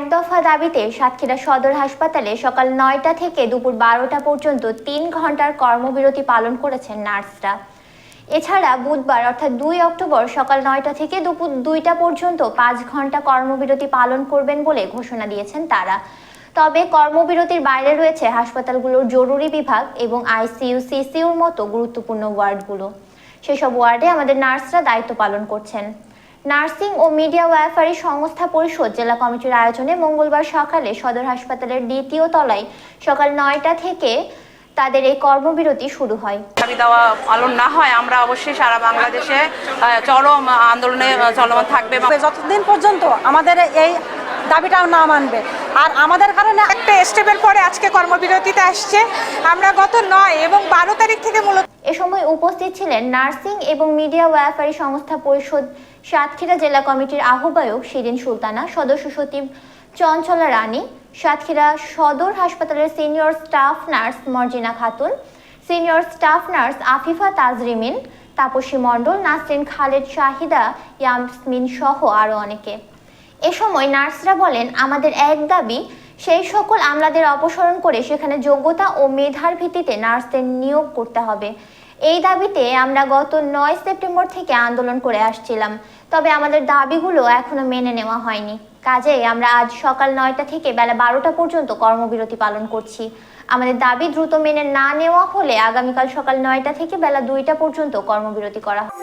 এক দফা দাবিতে সাতক্ষীরা সদর হাসপাতালে সকাল নয়টা থেকে দুপুর বারোটা পর্যন্ত তিন ঘণ্টার কর্মবিরতি পালন করেছেন নার্সরা। এছাড়া বুধবার, অর্থাৎ দুই অক্টোবর সকাল নয়টা থেকে দুপুর দুইটা পর্যন্ত পাঁচ ঘণ্টা কর্মবিরতি পালন করবেন বলে ঘোষণা দিয়েছেন তারা। তবে কর্মবিরতির বাইরে রয়েছে হাসপাতালগুলোর জরুরি বিভাগ এবং আইসিইউ সিসিউর মতো গুরুত্বপূর্ণ ওয়ার্ডগুলো। সেসব ওয়ার্ডে আমাদের নার্সরা দায়িত্ব পালন করছেন। নার্সিং ও মিডিয়া ওয়েলফেয়ার সংস্থা পরিষদ জেলা কমিটির আয়োজনে মঙ্গলবার সকালে সদর হাসপাতালের দ্বিতীয় তলায় সকাল নয়টা থেকে তাদের এই কর্মবিরতি শুরু হয়। দাবি দেওয়া পালন না হয় আমরা অবশ্যই সারা বাংলাদেশে চরম আন্দোলনে চলমান থাকবে। যতদিন পর্যন্ত আমাদের এই দাবিটাও না মানবে। আর আমাদের কারণে একটা স্টেপের পরে আজকে কর্মবিরতিতে আসছে। আমরা গত নয় এবং বারো তারিখ থেকে মূলত এ সময় উপস্থিত ছিলেন নার্সিং এবং মিডিয়া ওয়ারফেয়ারি সংস্থা পরিষদ সাতক্ষীরা জেলা কমিটির আহ্বায়ক শিরিন সুলতানা, সদস্য সচিব চঞ্চলা রানী, সাতক্ষীরা সদর হাসপাতালের senior staff nurse Morjina Khatun, senior staff nurse Afifa Tajrimin, Tapasi Mondal, Nasrin Khaled Shahida Yasmin সহ আরও অনেকে। এ সময় নার্সরা বলেন, আমাদের এক দাবি, সেই সকল আমলাদের অপসারণ করে সেখানে যোগ্যতা ও মেধার ভিত্তিতে নার্সদের নিয়োগ করতে হবে। এই দাবিতে আমরা গত নয় সেপ্টেম্বর থেকে আন্দোলন করে আসছিলাম। তবে আমাদের দাবিগুলো এখনও মেনে নেওয়া হয়নি। কাজেই আমরা আজ সকাল নয়টা থেকে বেলা বারোটা পর্যন্ত কর্মবিরতি পালন করছি। আমাদের দাবি দ্রুত মেনে না নেওয়া হলে আগামীকাল সকাল নয়টা থেকে বেলা দুইটা পর্যন্ত কর্মবিরতি করা হবে।